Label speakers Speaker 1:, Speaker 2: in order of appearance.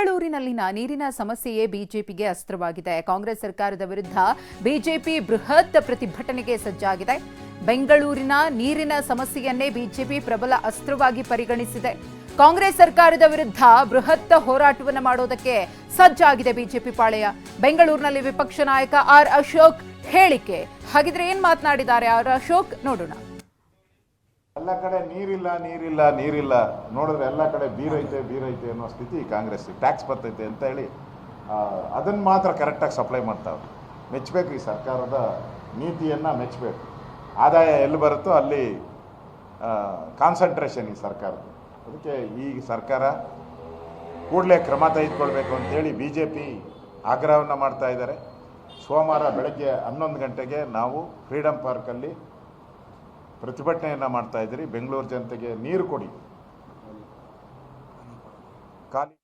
Speaker 1: ಬೆಂಗಳೂರಿನಲ್ಲಿನ ನೀರಿನ ಸಮಸ್ಯೆಯೇ ಬಿಜೆಪಿಗೆ ಅಸ್ತ್ರವಾಗಿದೆ. ಕಾಂಗ್ರೆಸ್ ಸರ್ಕಾರದ ವಿರುದ್ಧ ಬಿಜೆಪಿ ಬೃಹತ್ ಪ್ರತಿಭಟನೆಗೆ ಸಜ್ಜಾಗಿದೆ. ಬೆಂಗಳೂರಿನ ನೀರಿನ ಸಮಸ್ಯೆಯನ್ನೇ ಬಿಜೆಪಿ ಪ್ರಬಲ ಅಸ್ತ್ರವಾಗಿ ಪರಿಗಣಿಸಿದೆ. ಕಾಂಗ್ರೆಸ್ ಸರ್ಕಾರದ ವಿರುದ್ಧ ಬೃಹತ್ ಹೋರಾಟವನ್ನು ಮಾಡೋದಕ್ಕೆ ಸಜ್ಜಾಗಿದೆ ಬಿಜೆಪಿ ಪಾಳೆಯ. ಬೆಂಗಳೂರಿನಲ್ಲಿ ವಿಪಕ್ಷ ನಾಯಕ ಆರ್ ಅಶೋಕ್ ಹೇಳಿಕೆ. ಹಾಗಿದ್ರೆ ಏನ್ ಮಾತನಾಡಿದ್ದಾರೆ ಆರ್ ಅಶೋಕ್? ನೋಡೋಣ.
Speaker 2: ಎಲ್ಲ ಕಡೆ ನೀರಿಲ್ಲ ನೀರಿಲ್ಲ ನೀರಿಲ್ಲ. ನೋಡಿದ್ರೆ ಎಲ್ಲ ಕಡೆ ಬೀರೈತೆ ಬೀರೈತೆ ಅನ್ನೋ ಸ್ಥಿತಿ ಕಾಂಗ್ರೆಸ್ ಟ್ಯಾಕ್ಸ್ ಬರ್ತೈತೆ ಅಂತ ಹೇಳಿ ಅದನ್ನು ಮಾತ್ರ ಕರೆಕ್ಟಾಗಿ ಸಪ್ಲೈ ಮಾಡ್ತಾವೆ ಮೆಚ್ಚಬೇಕು ಈ ಸರ್ಕಾರದ ನೀತಿಯನ್ನು ಮೆಚ್ಚಬೇಕು ಆದಾಯ ಎಲ್ಲಿ ಬರುತ್ತೋ ಅಲ್ಲಿ ಕಾನ್ಸಂಟ್ರೇಷನ್ ಈ ಸರ್ಕಾರದ. ಅದಕ್ಕೆ ಈ ಸರ್ಕಾರ ಕೂಡಲೇ ಕ್ರಮ ತೆಗೆದುಕೊಳ್ಬೇಕು ಅಂತೇಳಿ ಬಿ ಜೆ ಪಿ ಆಗ್ರಹವನ್ನು ಮಾಡ್ತಾ ಇದ್ದಾರೆ. ಸೋಮವಾರ ಬೆಳಗ್ಗೆ ಹನ್ನೊಂದು ಗಂಟೆಗೆ ನಾವು ಫ್ರೀಡಮ್ ಪಾರ್ಕಲ್ಲಿ ಪ್ರತಿಭಟನೆಯನ್ನು ಮಾಡ್ತಾ ಇದ್ದೀರಿ. ಬೆಂಗಳೂರು ಜನತೆಗೆ ನೀರು ಕೊಡಿ. ಖಾಲಿ